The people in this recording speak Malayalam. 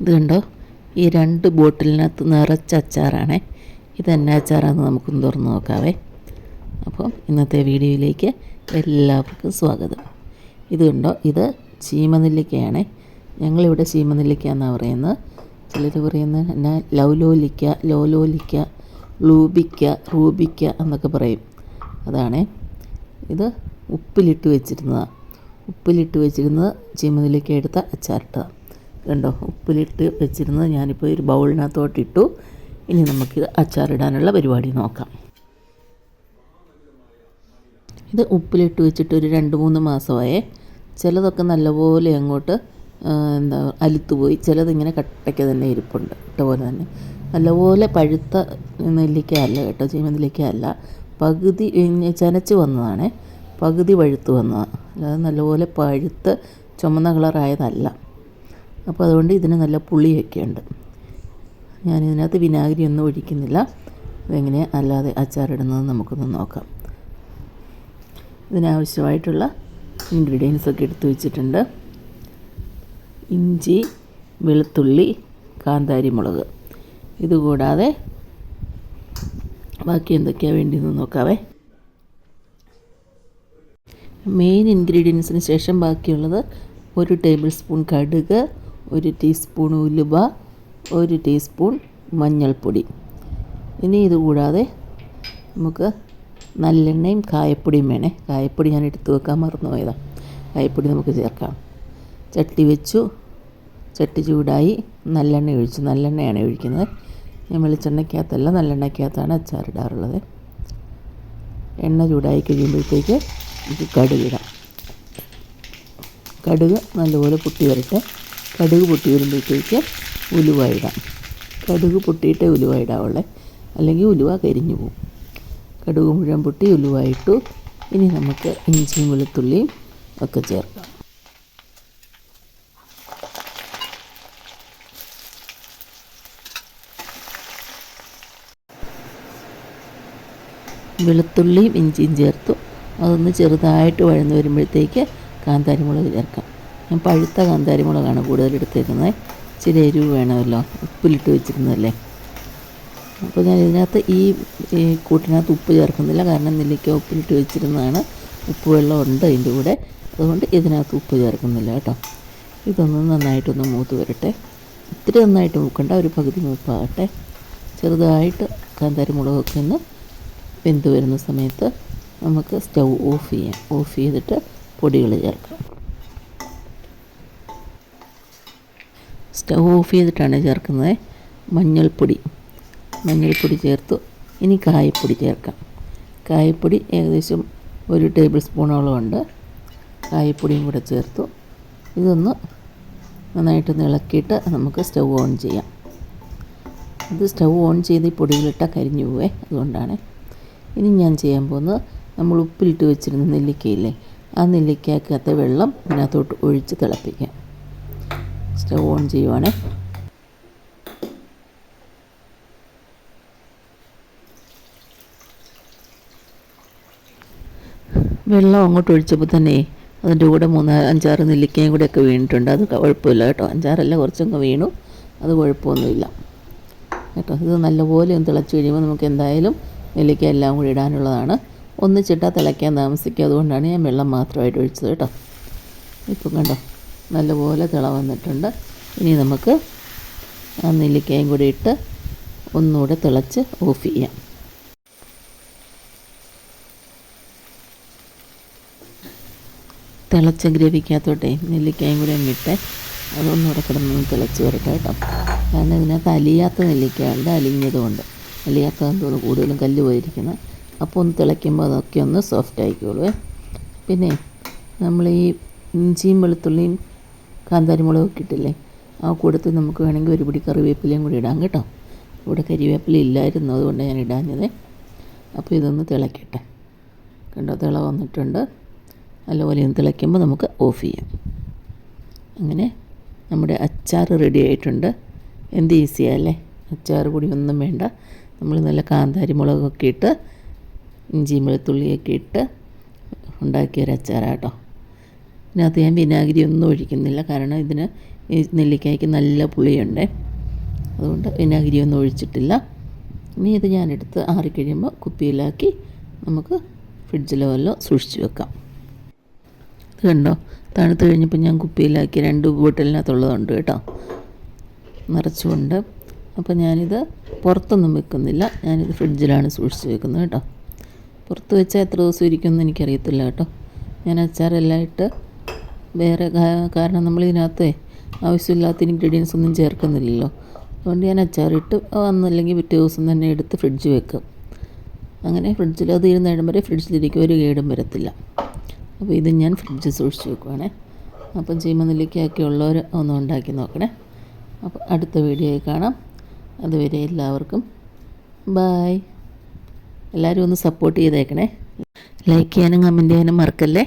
ഇത് കണ്ടോ? ഈ രണ്ട് ബോട്ടിലിനകത്ത് നിറച്ച അച്ചാറാണേ. ഇത് എന്നാ അച്ചാറാണെന്ന് നമുക്കൊന്ന് തുറന്ന് നോക്കാവേ. അപ്പോൾ ഇന്നത്തെ വീഡിയോയിലേക്ക് എല്ലാവർക്കും സ്വാഗതം. ഇത് കണ്ടോ? ഇത് ചീമനെല്ലിക്കയാണേ. ഞങ്ങളിവിടെ ചീമനെല്ലിക്ക എന്നാണ് പറയുന്നത്. ചിലർ പറയുന്നത് എന്നാ ലൗലോലിക്ക ലോലോലിക്ക ലൂബിക്ക റൂബിക്ക എന്നൊക്കെ പറയും. അതാണ്. ഇത് ഉപ്പിലിട്ട് വെച്ചിരുന്നതാണ് ഉപ്പിലിട്ട് വെച്ചിരുന്നത് ചീമനെല്ലിക്ക എടുത്ത അച്ചാറിട്ടതാണ് കണ്ടോ? ഉപ്പിലിട്ട് വെച്ചിരുന്നത് ഞാനിപ്പോൾ ഒരു ബൗളിനകത്തോട്ടിട്ടു ഇനി നമുക്കിത് അച്ചാറിടാനുള്ള പരിപാടി നോക്കാം. ഇത് ഉപ്പിലിട്ട് വെച്ചിട്ട് ഒരു രണ്ട് മൂന്ന് മാസമായേ. ചിലതൊക്കെ നല്ലപോലെ അങ്ങോട്ട് എന്താ അലുത്തുപോയി. ചിലതിങ്ങനെ കട്ടയ്ക്ക് തന്നെ ഇരിപ്പുണ്ട് ഇട്ട പോലെ തന്നെ. നല്ലപോലെ പഴുത്ത നെല്ലിക്ക അല്ല കേട്ടോ ചീമനെല്ലിക്ക അല്ല പകുതി ചനച്ച് വന്നതാണേ. പകുതി പഴുത്ത് വന്നതാണ് അല്ലാതെ നല്ലപോലെ പഴുത്ത് ചുമന്ന കളറായതല്ല. അപ്പോൾ അതുകൊണ്ട് ഇതിന് നല്ല പുളിയൊക്കെ ഉണ്ട്. ഞാൻ ഇതിനകത്ത് വിനാഗിരി ഒന്നും ഒഴിക്കുന്നില്ല. ഇതെങ്ങനെ അല്ലാതെ അച്ചാറിടുന്നത് നമുക്കൊന്ന് നോക്കാം. ഇതിനാവശ്യമായിട്ടുള്ള ഇൻഗ്രീഡിയൻസ് ഒക്കെ എടുത്തു വെച്ചിട്ടുണ്ട്. ഇഞ്ചി വെളുത്തുള്ളി കാന്താരി മുളക്. ഇതുകൂടാതെ ബാക്കി എന്തൊക്കെയാണ് വേണ്ടിയെന്ന് നോക്കാവേ. മെയിൻ ഇൻഗ്രീഡിയൻസിന് ശേഷം ബാക്കിയുള്ളത് ഒരു ടേബിൾ സ്പൂൺ കടുക് ഒരു ടീസ്പൂൺ ഉലുവ ഒരു ടീസ്പൂൺ മഞ്ഞൾപ്പൊടി. ഇനി ഇതുകൂടാതെ നമുക്ക് നല്ലെണ്ണയും കായപ്പൊടിയും വേണേ. കായപ്പൊടി ഞാൻ എടുത്തു വെക്കാൻ മറന്നു പോയതാണ് കായപ്പൊടി നമുക്ക് ചേർക്കാം. ചട്ടി വെച്ചു. ചട്ടി ചൂടായി. നല്ലെണ്ണ ഒഴിച്ചു. നല്ലെണ്ണയാണ് ഒഴിക്കുന്നത്. ഞാൻ വെളിച്ചെണ്ണയ്ക്കകത്തല്ല നല്ലെണ്ണയ്ക്കകത്താണ് അച്ചാറിടാറുള്ളത് എണ്ണ ചൂടായി കഴിയുമ്പോഴത്തേക്ക് ഇത് കടുകിടാം കടുക് നല്ലപോലെ പൊട്ടി വരട്ടെ. കടുക് പൊട്ടി വരുമ്പോഴത്തേക്ക് ഉലുവ ഇടാം. കടുക് പൊട്ടിയിട്ടേ ഉലുവ ഇടാവുള്ളേ. അല്ലെങ്കിൽ ഉലുവ കരിഞ്ഞു പോകും. കടുക് മുഴുവൻ പൊട്ടി ഉലുവ ഇട്ടു. ഇനി നമുക്ക് ഇഞ്ചിയും വെളുത്തുള്ളിയും ഒക്കെ ചേർക്കാം. വെളുത്തുള്ളിയും ഇഞ്ചിയും ചേർത്തു. അതൊന്ന് ചെറുതായിട്ട് വഴന്ന് വരുമ്പോഴത്തേക്ക് കാന്താരിമുളക് ചേർക്കാം. ഞാൻ പഴുത്ത കാന്താരി മുളകാണ് കൂടുതൽ എടുത്തേക്കുന്നത്. ഇച്ചിരി എരിവ് വേണമല്ലോ. ഉപ്പിലിട്ട് വെച്ചിരുന്നതല്ലേ. അപ്പോൾ ഞാൻ ഇതിനകത്ത് ഈ കൂട്ടിനകത്ത് ഉപ്പ് ചേർക്കുന്നില്ല. കാരണം നെല്ലിക്ക ഉപ്പിലിട്ട് വെച്ചിരുന്നതാണ്. ഉപ്പ് വെള്ളം ഉണ്ട് അതിന്റെ കൂടെ. അതുകൊണ്ട് ഇതിനകത്ത് ഉപ്പ് ചേർക്കുന്നില്ല കേട്ടോ. ഇതൊന്ന് നന്നായിട്ടൊന്ന് മൂത്ത് വരട്ടെ. ഇത്തിരി നന്നായിട്ട് മൂക്കണ്ട. ഒരു പകുതി മൂപ്പാകട്ടെ. ചെറുതായിട്ട് കാന്താരി മുളകൊക്കെ ഒന്ന് വെന്ത് വരുന്ന സമയത്ത് നമുക്ക് സ്റ്റൗ ഓഫ് ചെയ്യാം. ഓഫ് ചെയ്തിട്ട് പൊടികൾ ചേർക്കാം. സ്റ്റൗ ഓഫ് ചെയ്തിട്ടാണ് ചേർക്കുന്നത്. മഞ്ഞൾപ്പൊടി മഞ്ഞൾപ്പൊടി ചേർത്തു. ഇനി കായപ്പൊടി ചേർക്കാം. കായപ്പൊടി ഏകദേശം ഒരു ടേബിൾ സ്പൂണോളം ഉണ്ട്. കായപ്പൊടിയും കൂടെ ചേർത്തു. ഇതൊന്ന് നന്നായിട്ട് ഇളക്കിയിട്ട് നമുക്ക് സ്റ്റൗ ഓൺ ചെയ്യാം. ഇത് സ്റ്റൗ ഓൺ ചെയ്ത് ഈ പൊടിയിലിട്ടാൽ കരിഞ്ഞു പോവേ അതുകൊണ്ടാണ്. ഇനി ഞാൻ ചെയ്യാൻ പോകുന്നത് നമ്മൾ ഉപ്പിലിട്ട് വെച്ചിരുന്ന നെല്ലിക്കയില്ലേ? ആ നെല്ലിക്കകത്തെ വെള്ളം ഇതിനകത്തോട്ട് ഒഴിച്ച് തിളപ്പിക്കാം സ്റ്റൗ ഓൺ ചെയ്യുവാണ്. വെള്ളം അങ്ങോട്ട് ഒഴിച്ചപ്പോൾ തന്നെ അതിന്റെ കൂടെ മൂന്ന് അഞ്ചാറ് നെല്ലിക്കയും കൂടെയൊക്കെ വീണിട്ടുണ്ട്. അത് കുഴപ്പമില്ല കേട്ടോ. അഞ്ചാറല്ല കുറച്ചൊക്കെ വീണു. അത് കുഴപ്പമൊന്നുമില്ല. കേട്ടോ ഇത് നല്ലപോലെ തിളച്ച് കഴിയുമ്പോൾ നമുക്ക് എന്തായാലും നെല്ലിക്ക എല്ലാം കൂടി ഇടാനുള്ളതാണ്. ഒന്നിച്ചിട്ടാൽ തിളയ്ക്കാൻ താമസിക്കും അതുകൊണ്ടാണ് ഞാൻ വെള്ളം മാത്രമായിട്ട് ഒഴിച്ചത് കേട്ടോ. ഇപ്പം കണ്ടോ? നല്ലപോലെ തിള വന്നിട്ടുണ്ട്. ഇനി നമുക്ക് ആ നെല്ലിക്കയും കൂടി ഇട്ട് ഒന്നുകൂടെ തിളച്ച് ഓഫ് ചെയ്യാം. തിളച്ച ഗ്രവിക്കകത്തോട്ടെ നെല്ലിക്കയും കൂടെ അങ്ങിട്ട് അതൊന്നുകൂടെ കിടന്ന് തിളച്ച് വരട്ടെ കേട്ടോ. കാരണം ഇതിനകത്ത് അലിയാത്ത നെല്ലിക്കയുണ്ട് അലിഞ്ഞതുകൊണ്ട്. തോന്നുന്നു കൂടുതലും കല്ല് പോയിരിക്കുന്നത് അപ്പോൾ ഒന്ന് തിളയ്ക്കുമ്പോൾ അതൊക്കെ ഒന്ന് സോഫ്റ്റ് ആയിക്കോളൂ പിന്നെ നമ്മൾ ഈ ഇഞ്ചിയും വെളുത്തുള്ളിയും കാന്താരിമുളകും മുളക് ഇട്ടില്ലേ? ആ കൂടത്തിൽ നമുക്ക് വേണമെങ്കിൽ ഒരു പിടി കറിവേപ്പിലയും കൂടി ഇടാം കേട്ടോ. ഇവിടെ കരിവേപ്പില ഇല്ലായിരുന്നു അതുകൊണ്ട് ഞാൻ ഇടാഞ്ഞത്. അപ്പോൾ ഇതൊന്ന് തിളയ്ക്കട്ടെ കണ്ടോ തിള വന്നിട്ടുണ്ട്. നല്ലപോലെ ഒന്ന് തിളയ്ക്കുമ്പോൾ നമുക്ക് ഓഫ് ചെയ്യാം. അങ്ങനെ നമ്മുടെ അച്ചാർ റെഡി ആയിട്ടുണ്ട്. എന്ത് ഈസിയല്ലേ അച്ചാർ പൊടി ഒന്നും വേണ്ട. നമ്മൾ നല്ല കാന്താരി മുളകൊക്കെ ഇട്ട് ഇഞ്ചി വെളുത്തുള്ളിയൊക്കെ ഇട്ട് ഉണ്ടാക്കിയൊരു അച്ചാറാട്ടോ ഇതിനകത്ത് ഞാൻ വിനാഗിരി ഒന്നും ഒഴിക്കുന്നില്ല. കാരണം ഇതിന് ഈ നെല്ലിക്കായ്ക്ക് നല്ല പുളിയുണ്ട്. അതുകൊണ്ട് വിനാഗിരി ഒന്നും ഒഴിച്ചിട്ടില്ല. ഇനി ഇത് ഞാനെടുത്ത് ആറിക്കഴിയുമ്പോൾ കുപ്പിയിലാക്കി നമുക്ക് ഫ്രിഡ്ജിലോ വല്ലോ സൂക്ഷിച്ച് വെക്കാം. ഇത് കണ്ടോ? തണുത്ത് കഴിഞ്ഞപ്പോൾ ഞാൻ കുപ്പിയിലാക്കി രണ്ട് ബോട്ടിലിനകത്തുള്ളതുണ്ട് കേട്ടോ. നിറച്ചുകൊണ്ട് അപ്പോൾ ഞാനിത് പുറത്തൊന്നും വെക്കുന്നില്ല. ഞാനിത് ഫ്രിഡ്ജിലാണ് സൂക്ഷിച്ച് വെക്കുന്നത് കേട്ടോ. പുറത്ത് വെച്ചാൽ എത്ര ദിവസം ഇരിക്കുമെന്ന് എനിക്കറിയത്തില്ല കേട്ടോ. ഞാൻ അച്ചാറെല്ലാം ഇട്ട് വേറെ കാരണം നമ്മൾ ഇതിനകത്ത് ആവശ്യമില്ലാത്ത ഇൻഗ്രീഡിയൻസ് ഒന്നും ചേർക്കുന്നില്ലല്ലോ. അതുകൊണ്ട് ഞാൻ അച്ചാറിട്ട് വന്നല്ലെങ്കിൽ പിറ്റേ ദിവസം തന്നെ എടുത്ത് ഫ്രിഡ്ജ് വെക്കും. അങ്ങനെ ഫ്രിഡ്ജിൽ അത് ഇരുന്ന് വരെ ഫ്രിഡ്ജിലിരിക്കും ഒരു കേടും വരത്തില്ല. അപ്പോൾ ഇത് ഞാൻ ഫ്രിഡ്ജിൽ സൂക്ഷിച്ച് വെക്കുവാണേ. അപ്പം ചീമനെല്ലിക്കയൊക്കെ ഉള്ളവർ ഒന്ന് ഉണ്ടാക്കി നോക്കണേ. അപ്പോൾ അടുത്ത വീഡിയോയിൽ കാണാം. അതുവരെ എല്ലാവർക്കും ബായ് എല്ലാവരും ഒന്ന് സപ്പോർട്ട് ചെയ്തേക്കണേ. ലൈക്ക് ചെയ്യാനും കമന്റ് ചെയ്യാനും മറക്കല്ലേ?